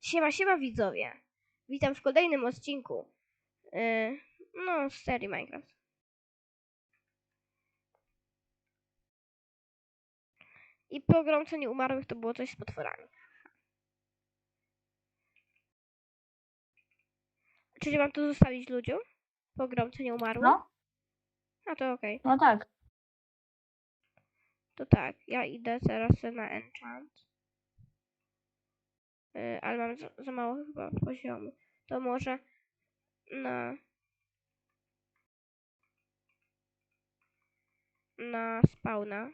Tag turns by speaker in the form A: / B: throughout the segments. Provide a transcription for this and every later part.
A: Siema, siema widzowie. Witam w kolejnym odcinku. Yy, no, z serii Minecraft. I pogromcenie umarłych to było coś z potworami. Czyli mam tu zostawić ludziom? Pogromcenie umarłych?
B: No,
A: A to okej.
B: no tak.
A: To tak, ja idę teraz na enchant. Yy, ale mam za, za mało chyba poziomu. To może na na spawna.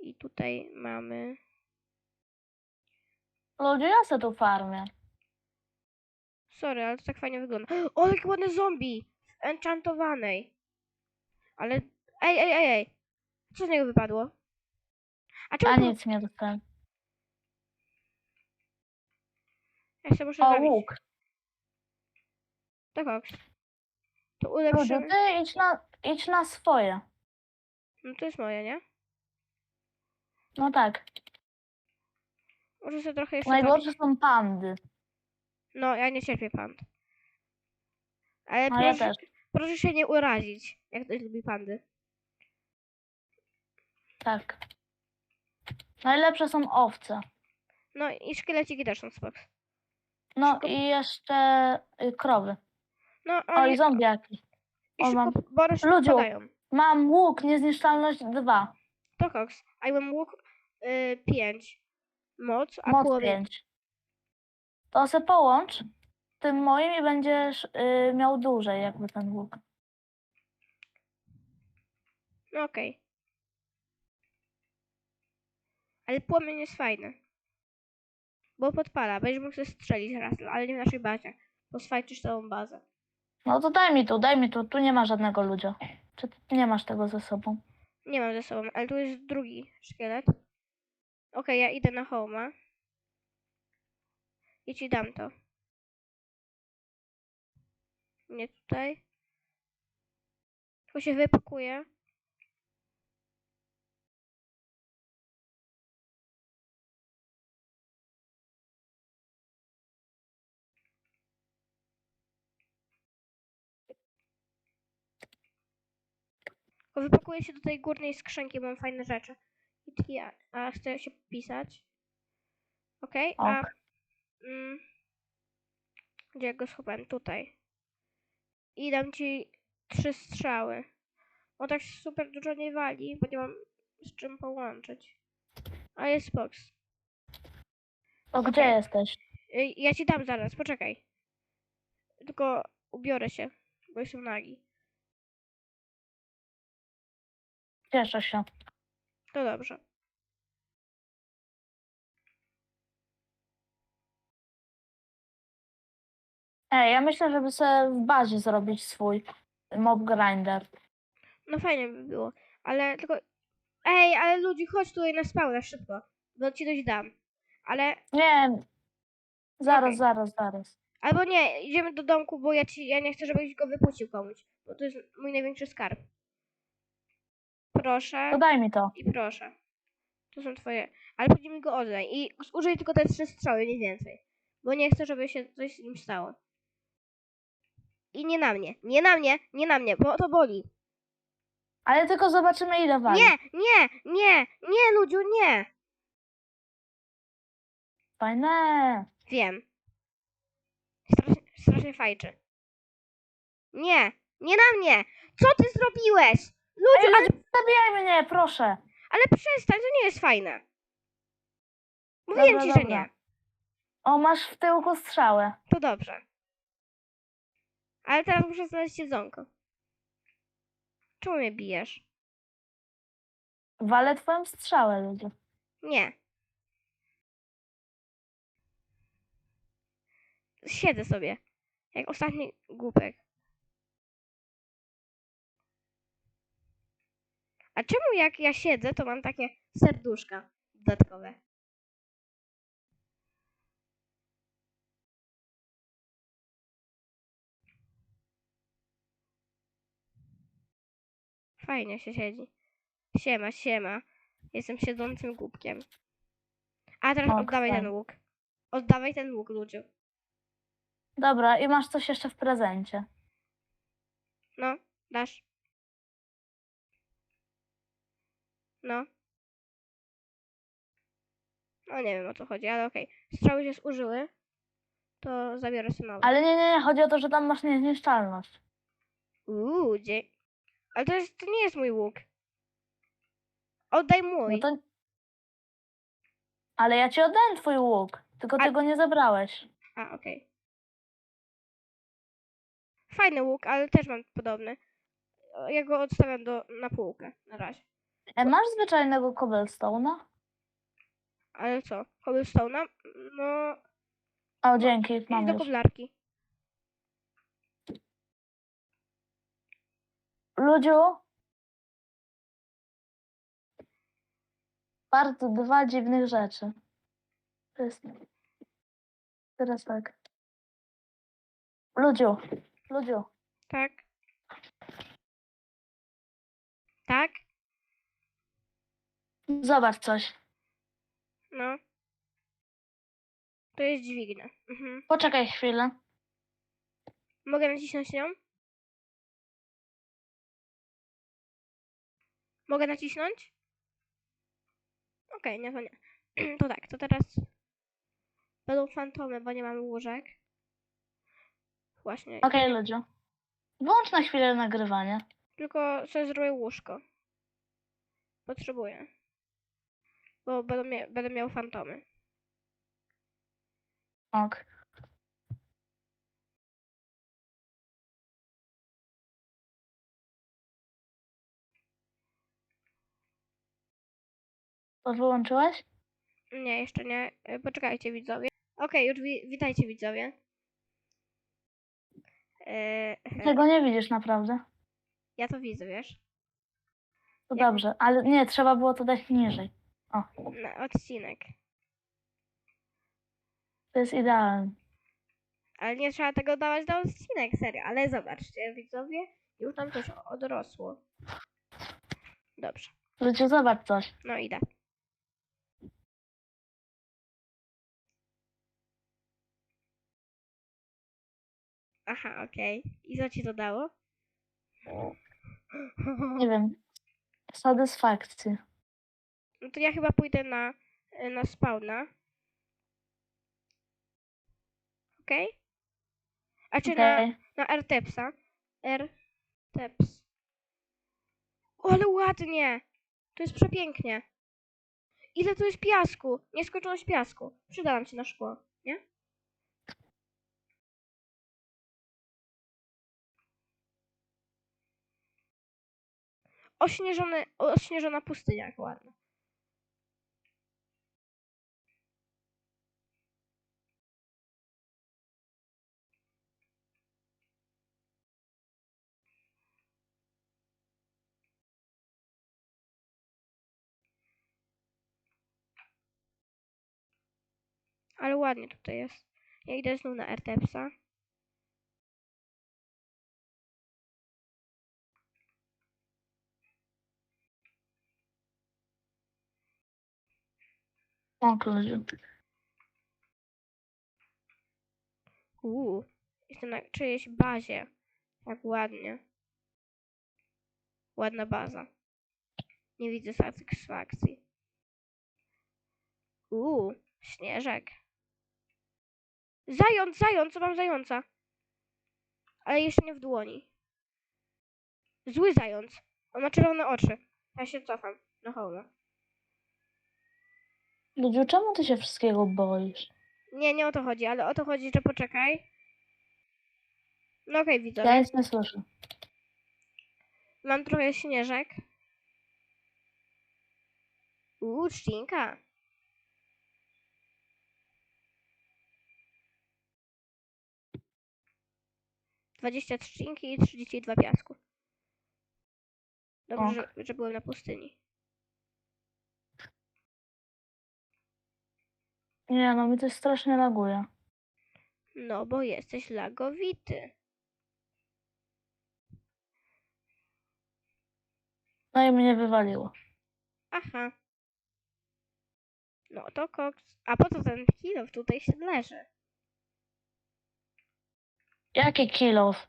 A: I tutaj mamy
B: Ludzie, ja se tu farmię.
A: Sorry, ale to tak fajnie wygląda. O, jaki ładny zombie! W enchantowanej. Ale. Ej, ej, ej, ej! Co z niego wypadło? A czemu
B: A nic nie dostałem.
A: Ja się muszę
B: O,
A: zabić.
B: łuk.
A: To koks. To ulepszymy.
B: ty idź na, idź na swoje.
A: No to jest moje, nie?
B: No tak.
A: Może sobie trochę jeszcze
B: Najgorsze są pandy.
A: No, ja nie cierpię pand. Ale
B: No ja
A: proszę,
B: też.
A: proszę się nie urazić, jak ktoś lubi pandy.
B: Tak. Najlepsze są owce.
A: No i szkieleciki też są spoko.
B: No
A: Szybko-
B: i jeszcze y, krowy.
A: No,
B: O,
A: oni
B: i zombiaki.
A: i
B: o, mam- Ludziu. Mam łuk, niezniszczalność 2.
A: To koks. A ja mam łuk 5. Moc, a
B: Moc
A: połowę
B: 5. To se połącz tym moim i będziesz y, miał dłużej jakby ten łuk.
A: No okej. Ale płomień jest fajny. Bo podpala. Będziesz mógł strzelić raz, ale nie w naszej bazie. Bo sfajczysz całą bazę.
B: No to daj mi tu, daj mi tu. Tu nie ma żadnego ludzia. Czy ty nie masz tego ze sobą?
A: Nie mam ze sobą, ale tu jest drugi szkielet. Okej, ja idę na homa. I ci dam to. Nie tutaj. Tylko się wypakuję. Wypakuję się do tej górnej skrzynki, bo mam fajne rzeczy. I ja, a chcę się pisać. Okej, a...
B: Ok.
A: Mm, gdzie ja go schowałem? Tutaj. I dam ci trzy strzały. On tak super dużo nie wali, bo nie mam z czym połączyć. A jest box.
B: To gdzie
A: Okej.
B: jesteś?
A: Y, Ja ci dam zaraz, poczekaj. Tylko ubiorę się, bo jestem nagi.
B: Cieszę się.
A: To dobrze.
B: Ej, ja myślę, żeby sobie w bazie zrobić swój mob grinder.
A: No fajnie by było, ale tylko... Ej, ale ludzi, chodź tutaj na spawna szybko, bo ci coś dam. Ale,
B: Nie, zaraz,
A: Okej.
B: zaraz, zaraz.
A: albo nie, idziemy do domku, bo ja ci, ja nie chcę, żebyś go wypuścił komuś, bo to jest mój największy skarb. Proszę
B: To daj mi to.
A: i proszę. To są twoje, ale później mi go oddaj i użyj tylko te trzy strzały, nie więcej. Bo nie chcę, żeby się coś z nim stało. I nie na mnie, nie na mnie, nie na mnie, bo to boli.
B: Ale tylko zobaczymy ile wali.
A: Nie, nie, nie, nie, ludziu, nie.
B: Fajne.
A: Wiem. Strasznie, strasznie fajczy. Nie, nie na mnie! Co ty zrobiłeś? Ludziu,
B: Ej,
A: ale,
B: ludzie, zabijaj mnie, proszę.
A: ale przestań, to nie jest fajne. Mówiłem
B: Dobra,
A: ci, że
B: dobra.
A: nie.
B: O, masz w tyłku strzałę.
A: To dobrze. Ale teraz muszę znaleźć jedzonko. Czemu mnie bijesz?
B: Walę twoją strzałę, ludzie.
A: Nie. Siedzę sobie. Jak ostatni głupek. A czemu jak ja siedzę, to mam takie serduszka dodatkowe? Fajnie się siedzi. Siema, siema. Jestem siedzącym głupkiem. A teraz
B: Ok,
A: oddawaj ten
B: fajnie.
A: łuk. Oddawaj ten łuk, ludziu.
B: Dobra, i masz coś jeszcze w prezencie.
A: No, dasz. No. No nie wiem o co chodzi, ale okej. Strzały się zużyły. To zabiorę sobie nowe.
B: Ale nie, nie, nie, chodzi o to, że tam masz niezniszczalność.
A: Uuu, dzie... Ale to, jest, to nie jest mój łuk. Oddaj
B: No
A: mój.
B: to... Ale ja ci oddałem twój łuk, tylko
A: A-
B: ty go nie zabrałeś.
A: A, okej. Fajny łuk, ale też mam podobny. O, Ja go odstawiam do, na półkę na razie.
B: E, masz zwyczajnego cobblestone'a?
A: Ale co? Cobblestone'a? No,
B: O, dzięki,
A: idź
B: mam
A: do
B: już.
A: koblarki.
B: Ludziu? Bardzo dwa dziwnych rzeczy. To jest... Teraz tak. Ludziu, Ludziu,
A: Tak. Tak?
B: Zobacz coś.
A: No. To jest dźwignia. Mhm.
B: Poczekaj chwilę.
A: Mogę nacisnąć nią? Mogę nacisnąć? Okej, nie, to nie. To tak, to teraz będą fantomy, bo nie mam łóżek. Właśnie.
B: Okej, Ludziu. Włącz na chwilę nagrywanie.
A: Tylko sobie zrobię łóżko. Potrzebuję. Bo będę, mia- będę miał fantomy.
B: Ok. To wyłączyłeś?
A: Nie, jeszcze nie. E, Poczekajcie widzowie. Okej, już wi- witajcie widzowie. E,
B: Tego nie widzisz naprawdę.
A: ja to widzę, wiesz?
B: To
A: Jak-
B: dobrze, ale nie, trzeba było to dać niżej.
A: Na odcinek.
B: To jest idealne.
A: Ale nie trzeba tego dawać na odcinek, serio. Ale zobaczcie, widzowie, już nam coś odrosło. Dobrze,
B: Ludziu, zobacz coś.
A: no idę. Aha, okej. I co ci to dało?
B: Nie wiem. Satysfakcji.
A: No to ja chyba pójdę na, na spawna. Okej? A czy na,
B: Okej.
A: na RTEPSa? RTEPS. O, ale ładnie! To jest przepięknie. Ile tu jest piasku? Nieskończoność piasku. Przyda nam się na szkło, nie? Ośnieżone, ośnieżona pustynia, jak ładna. Ale ładnie tutaj jest. Ja idę znów na RTEPSa.
B: Ok, Ludziu.
A: Uuu, jestem na czyjejś bazie. Jak ładnie. Ładna baza. Nie widzę satysfakcji. Uuu, śnieżek. Zając, zając, co mam zająca? Ale jeszcze nie w dłoni. Zły zając. On ma czerwone oczy. Ja się cofam do hołda.
B: Ludziu, czemu ty się wszystkiego boisz?
A: Nie, nie o to chodzi, ale o to chodzi, że poczekaj. No okej, widzowie.
B: Ja nic nie słyszę.
A: Mam trochę śnieżek. Uuu, trzcinka. Dwadzieścia trzcinki i 32 piasku. Dobrze, że, że byłem na pustyni.
B: Nie, no mi coś strasznie laguje.
A: No, bo jesteś lagowity.
B: No i mnie wywaliło.
A: Aha. No to koks. A po co ten kilo tutaj się leży?
B: Jaki kilof?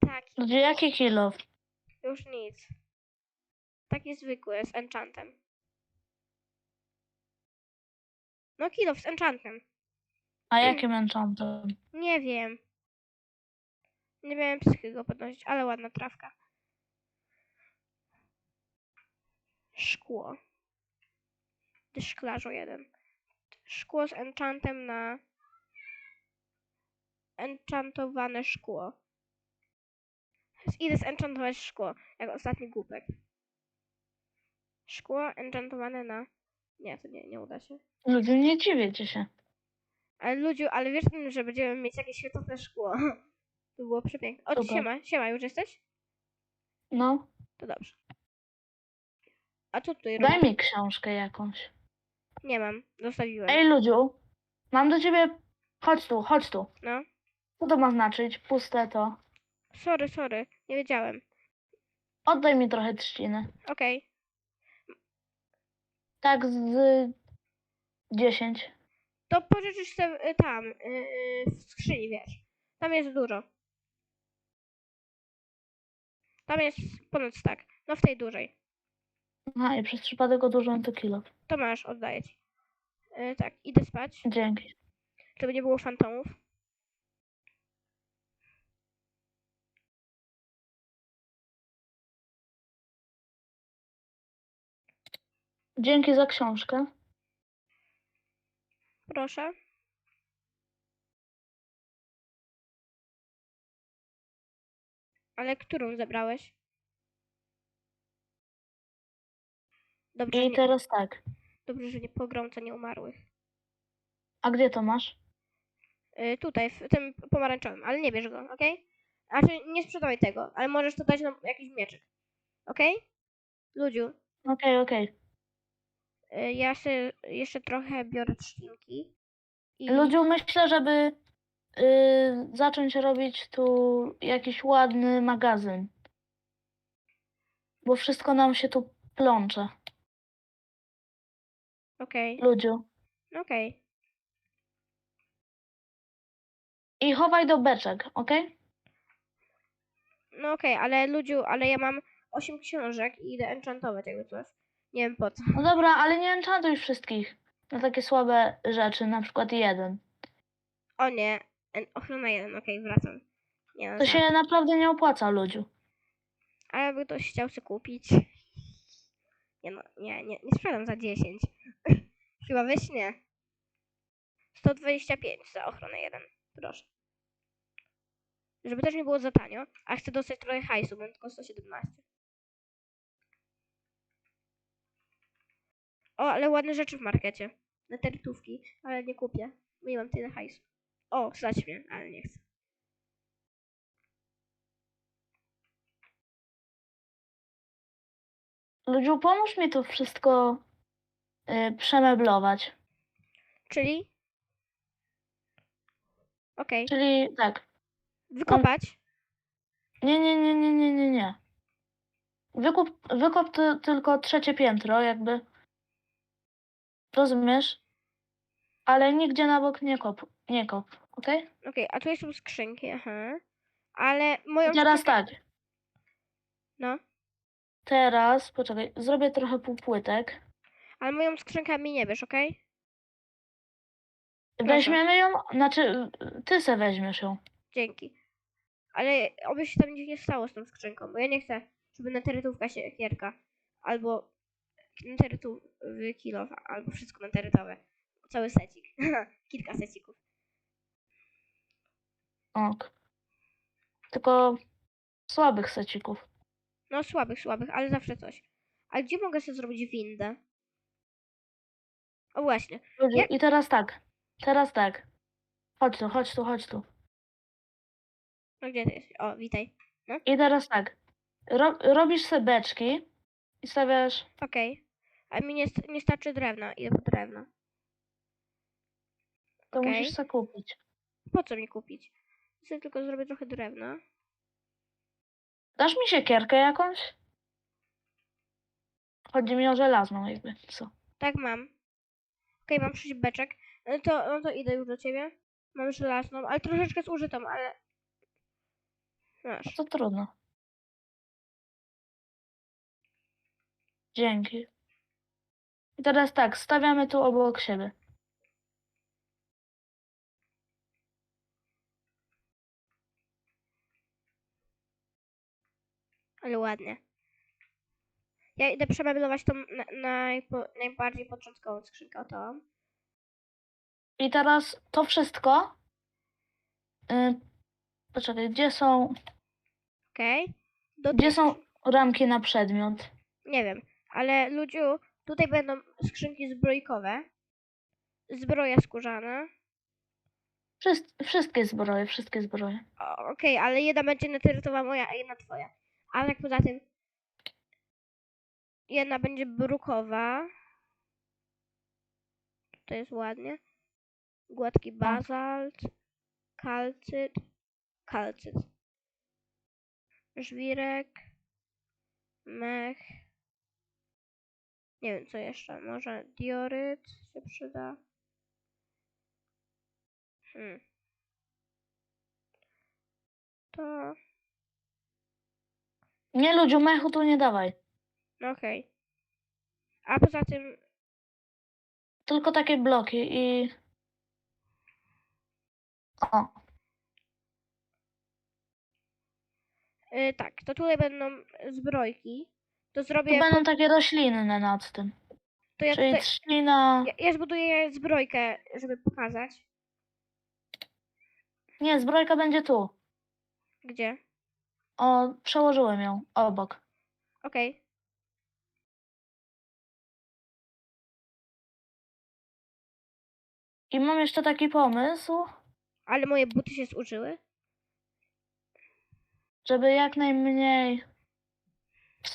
A: Taki.
B: Ludzie, jaki kilof?
A: Już nic. Taki zwykły, z enchantem. No kilo z enchantem.
B: A jakim enchantem?
A: Nie wiem. Nie miałem psychy go podnosić, ale ładna trawka. Szkło. Ty szklarzu jeden. Szkło z enchantem na enchantowane szkło. Idę zenchantować szkło, jak ostatni głupek. Szkło enchantowane na... Nie, to nie, nie uda się.
B: Ludzie, nie dziwicie się.
A: Ale ludziu, ale wiesz, że będziemy mieć jakieś świecące szkło. To było przepiękne. O,
B: Super.
A: siema, siema, już jesteś?
B: No,
A: To dobrze. A co tutaj
B: daj
A: robisz?
B: mi książkę jakąś.
A: Nie mam, zostawiłem.
B: Ej, ludziu, mam do ciebie... Chodź tu, chodź tu.
A: No.
B: Co to ma znaczyć? Puste to.
A: Sorry, sorry, nie wiedziałem.
B: Oddaj mi trochę trzciny.
A: Okej,
B: Tak z... 10.
A: to pożyczysz sobie y, tam, y, y, w skrzyni, wiesz. Tam jest dużo. Tam jest ponad tak. No w tej dużej.
B: Aha, i przez przypadek odłożyłem to kilo.
A: To masz, oddaję ci. Y, tak, idę spać,
B: Dzięki.
A: żeby nie było fantomów.
B: Dzięki za książkę.
A: Proszę. Ale którą zebrałeś? Dobrze, że
B: I
A: nie,
B: teraz tak.
A: dobrze, że nie pogromca nie umarłych.
B: A gdzie to masz?
A: Y, tutaj, w tym pomarańczowym, ale nie bierz go, okej? Znaczy, nie sprzedawaj tego, ale możesz to dać na jakiś mieczyk. Okej? Ludziu,
B: Okej, okej.
A: y, ja się jeszcze trochę biorę trzcinki. I...
B: Ludziu, myślę, żeby y, zacząć robić tu jakiś ładny magazyn. Bo wszystko nam się tu plącze.
A: Okej,
B: Ludziu.
A: okej.
B: I chowaj do beczek, okej?
A: No okej, ale ludziu, ale ja mam 8 książek i idę enchantować jakby coś. Nie wiem po co.
B: No dobra, ale nie enchantuj wszystkich na takie słabe rzeczy, na przykład jeden.
A: O nie, en- ochrona 1, okej, wracam. Nie no,
B: To
A: żart.
B: się naprawdę nie opłaca, ludziu.
A: A jakby ktoś chciał sobie kupić. Nie no, nie, nie, nie sprzedam za 10. Chyba weź nie. 125 za ochronę 1. Proszę. Żeby też nie było za tanio, a chcę dostać trochę hajsu, bo tylko 117. O, ale ładne rzeczy w markecie. Na terytówki, ale nie kupię. Nie mam tyle hajsu. O, stać mnie, ale nie chcę.
B: Ludziu, pomóż mi to wszystko y, przemeblować.
A: Czyli? Okej.
B: Czyli tak.
A: Wykopać?
B: Nie, nie, nie, nie, nie, nie, nie. Wykup, wykop ty, tylko trzecie piętro, jakby. Rozumiesz? Ale nigdzie na bok nie kop, nie kop, okej?
A: Okej, a tutaj są skrzynki, aha. Ale moją
B: Teraz tak.
A: No,
B: Teraz, poczekaj, zrobię trochę półpłytek.
A: ale moją skrzynkę mi nie wiesz, okej? Proszę.
B: Weźmiemy ją, znaczy ty se weźmiesz ją.
A: Dzięki. Ale oby się tam nic nie stało z tą skrzynką, bo ja nie chcę, żeby na terytówka się kierka. Albo na terytówy kilof, albo wszystko na terytowe. Cały secik. Kilka secików.
B: Ok. Tylko słabych secików.
A: No słabych, słabych, ale zawsze coś. A gdzie mogę sobie zrobić windę? O właśnie.
B: Ludzie,
A: Jak-
B: I teraz tak. Teraz tak. Chodź tu, chodź tu, chodź tu.
A: No gdzie ty jesteś? O, witaj.
B: I teraz tak. Ro, robisz se beczki i stawiasz.
A: Okej. A mi nie, st- nie starczy drewna. Idę po drewno.
B: To
A: Okej.
B: musisz se kupić.
A: Po co mi kupić? Sobie tylko zrobię trochę drewna.
B: Dasz mi siekierkę jakąś? Chodzi mi o żelazną jakby, co?
A: Tak mam. Okej, mam sześć beczek. No to, no to idę już do ciebie. Mam żelazną, ale troszeczkę zużytą, ale... Masz.
B: To trudno. Dzięki. I teraz tak, stawiamy tu obok siebie.
A: Ale ładnie. Ja idę przemeblować tą na, najpo, najbardziej początkową skrzynkę, o tą.
B: I teraz to wszystko. Y, poczekaj, gdzie są,
A: Okej? Do
B: gdzie są ramki na przedmiot?
A: Nie wiem, ale ludziu, tutaj będą skrzynki zbrojkowe. Zbroja skórzana.
B: Wszys- wszystkie zbroje, wszystkie zbroje.
A: Okej, ale jedna będzie neterytowa moja, a jedna twoja. A tak poza tym... Jedna będzie brukowa. To jest ładnie. Gładki bazalt. Kalcyt. Kalcyt. Żwirek. Mech. Nie wiem co jeszcze. Może dioryt się przyda. Hmm. To...
B: Nie ludziu, mechu tu nie dawaj.
A: No okej. A poza tym,
B: Tylko takie bloki i... O,
A: y, tak, to tutaj będą zbrojki. To
B: tu
A: zrobię,
B: będą takie roślinne nad tym.
A: to ja
B: Czyli
A: tutaj,
B: trzcina...
A: ja, ja zbuduję zbrojkę, żeby pokazać.
B: Nie, zbrojka będzie tu.
A: Gdzie?
B: O, przełożyłem ją obok.
A: Okej.
B: I mam jeszcze taki pomysł,
A: Ale moje buty się zużyły?
B: żeby jak najmniej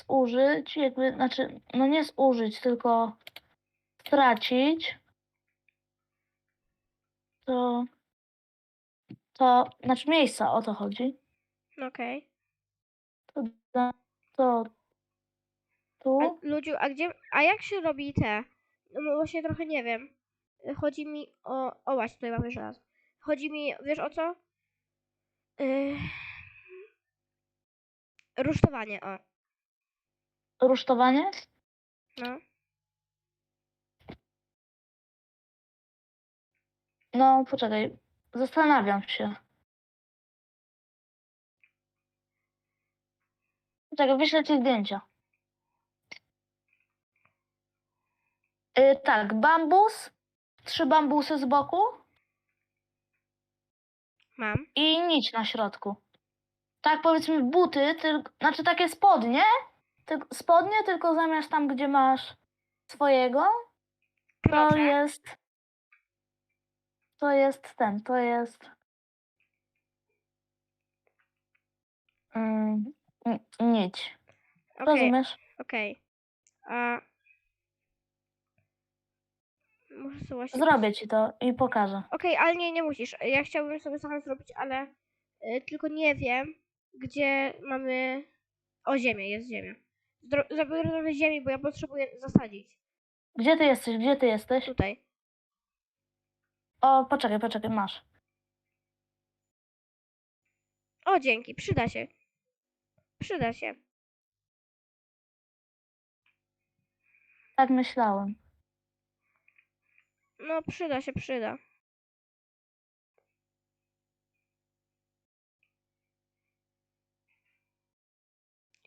B: zużyć, jakby, znaczy, no nie zużyć, tylko stracić, to, to, znaczy miejsca, o to chodzi.
A: Okej.
B: To, da- to tu,
A: A Ludziu, a gdzie, a jak się robi te? No właśnie trochę nie wiem. Chodzi mi o, o właśnie, tutaj mamy żelazo. Chodzi mi, wiesz o co? Yy... Rusztowanie, o.
B: rusztowanie.
A: No.
B: No, poczekaj, zastanawiam się. Poczekaj, wyślę ci zdjęcia. Y, tak, bambus, trzy bambusy z boku
A: Mam.
B: i nić na środku. Tak, powiedzmy buty, tylko, znaczy takie spodnie, spodnie, tylko zamiast tam, gdzie masz swojego, to jest, to jest ten, to jest mm, ni- nić.
A: Okej,
B: Rozumiesz?
A: okej. A... Muszę sobie właśnie...
B: Zrobię ci to i pokażę.
A: Okej, ale nie, nie musisz. Ja chciałbym sobie sama zrobić, ale y, tylko nie wiem, gdzie mamy... O, ziemię, jest ziemia. Zdro- Zrobię ziemi, bo ja potrzebuję zasadzić.
B: Gdzie ty jesteś? Gdzie ty jesteś?
A: Tutaj.
B: O, poczekaj, poczekaj, masz.
A: O, dzięki, przyda się. Przyda się.
B: Tak myślałem.
A: No, przyda się, przyda.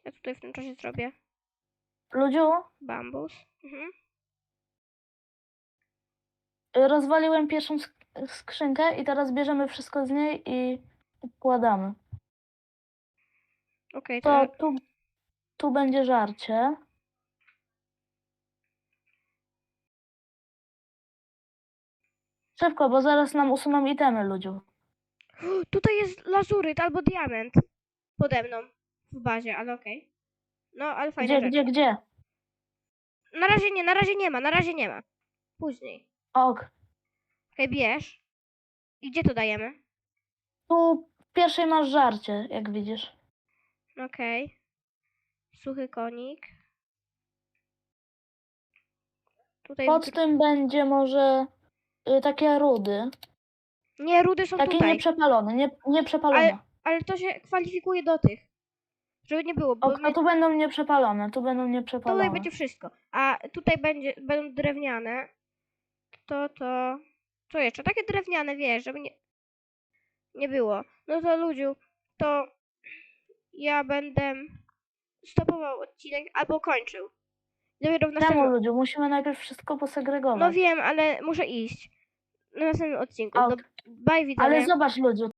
A: Ja tutaj w tym czasie zrobię
B: Ludziu,
A: bambus. Mhm.
B: rozwaliłem pierwszą sk- skrzynkę i teraz bierzemy wszystko z niej i układamy.
A: Okej, to...
B: To tu, tu będzie żarcie. Szybko, bo zaraz nam usuną itemy, ludziu.
A: Tutaj jest lazuryt albo diament. Pode mną. W bazie, ale okej. No, ale fajna
B: Gdzie,
A: rzecz.
B: gdzie, gdzie?
A: Na razie nie, na razie nie ma, na razie nie ma. Później.
B: Ok.
A: Okej, bierz. I gdzie to dajemy?
B: Tu w pierwszej masz żarcie, jak widzisz.
A: Okej. Suchy konik. Tutaj
B: Pod tym będzie może y, takie rudy.
A: Nie, rudy są
B: Takie
A: tutaj.
B: nieprzepalone, nie, nieprzepalone.
A: Ale to się kwalifikuje do tych. Żeby nie było, bo
B: O,
A: my,
B: no tu będą nieprzepalone, tu będą
A: tutaj
B: nieprzepalone.
A: będzie wszystko. A tutaj będzie, będą drewniane. To, to... Co jeszcze? Takie drewniane, wiesz, żeby nie... Nie było. No to ludziu, to... Ja będę stopował odcinek albo kończył. Dopiero w
B: Temu
A: następnym...
B: ludziom musimy najpierw wszystko posegregować.
A: No wiem, ale muszę iść. Na następnym odcinku.
B: Ok.
A: Do... Bye widzowie.
B: Ale zobacz ludziu,